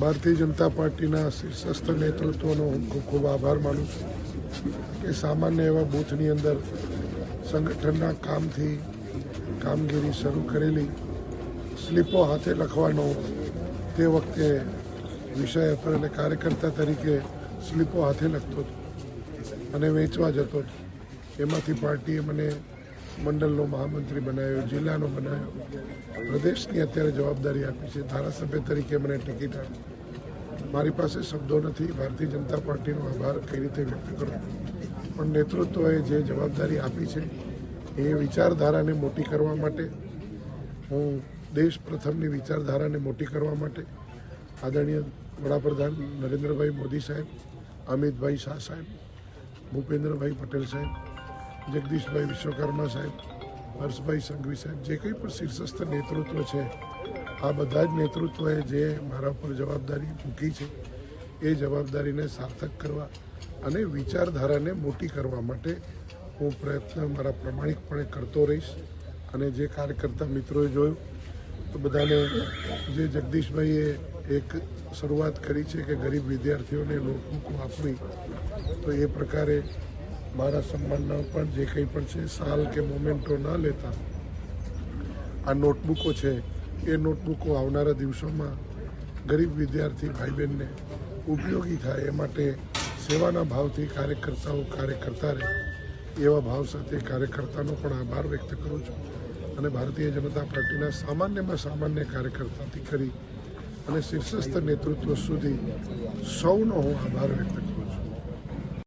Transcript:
ભારતીય જનતા પાર્ટીના શીર્ષસ્થ નેતૃત્વનો હું ખૂબ ખૂબ આભાર માનું છું કે સામાન્ય એવા બૂથની અંદર સંગઠનના કામથી કામગીરી શરૂ કરેલી, સ્લીપો હાથે લખવાનો તે વખતે વિષય પર એટલે કાર્યકર્તા તરીકે સ્લીપો હાથે લખતો હતો અને વેચવા જતો હતો. એમાંથી પાર્ટીએ મને મંડળનો મહામંત્રી બનાવ્યો જિલ્લાનો બનાવ્યો પ્રદેશની અત્યારે જવાબદારી આપી છે. ધારાસભ્ય તરીકે મને ટિકિટ આપી. મારી પાસે શબ્દો નથી. ભારતીય જનતા પાર્ટીનો આભાર કઈ રીતે વ્યક્ત કરો પણ નેતૃત્વએ જે જવાબદારી આપી છે, એ વિચારધારાને મોટી કરવા માટે, હું દેશ પ્રથમની વિચારધારાને મોટી કરવા માટે આદરણીય વડાપ્રધાન નરેન્દ્રભાઈ મોદી સાહેબ, અમિતભાઈ શાહ સાહેબ, ભૂપેન્દ્રભાઈ પટેલ સાહેબ જગદીશભાઈ વિશ્વકર્મા સાહેબ, હર્ષભાઈ સંઘવી સાહેબ, જે કંઈ પણ શીર્ષસ્થ નેતૃત્વ છે, આ બધા જ નેતૃત્વએ જે મારા ઉપર જવાબદારી મૂકી છે, એ જવાબદારીને સાર્થક કરવા અને વિચારધારાને મોટી કરવા માટે હું પ્રયત્ન મારા પ્રમાણિકપણે કરતો રહીશ. અને જે કાર્યકર્તા મિત્રોએ જોયું, તો બધાને જે જગદીશભાઈએ એક શરૂઆત કરી છે કે ગરીબ વિદ્યાર્થીઓને નોટબુકો આપવી તો એ પ્રકારે મારા સન્માનના પણ જે કંઈ પણ છે, સાલ કે મોમેન્ટો ન લેતા. આ નોટબુકો છે, એ નોટબુકો આવનારા દિવસોમાં ગરીબ વિદ્યાર્થી ભાઈ બહેનને ઉપયોગી થાય એ માટે સેવાના ભાવથી કાર્યકર્તાઓ કાર્ય કરતા રહે. એવા ભાવ સાથે કાર્યકર્તાનો પણ આભાર વ્યક્ત કરું છું અને ભારતીય જનતા પાર્ટીના સામાન્યમાં સામાન્ય કાર્યકર્તાથી કરી અને શીર્ષસ્થ નેતૃત્વ સુધી સૌનો હું આભાર વ્યક્ત કરું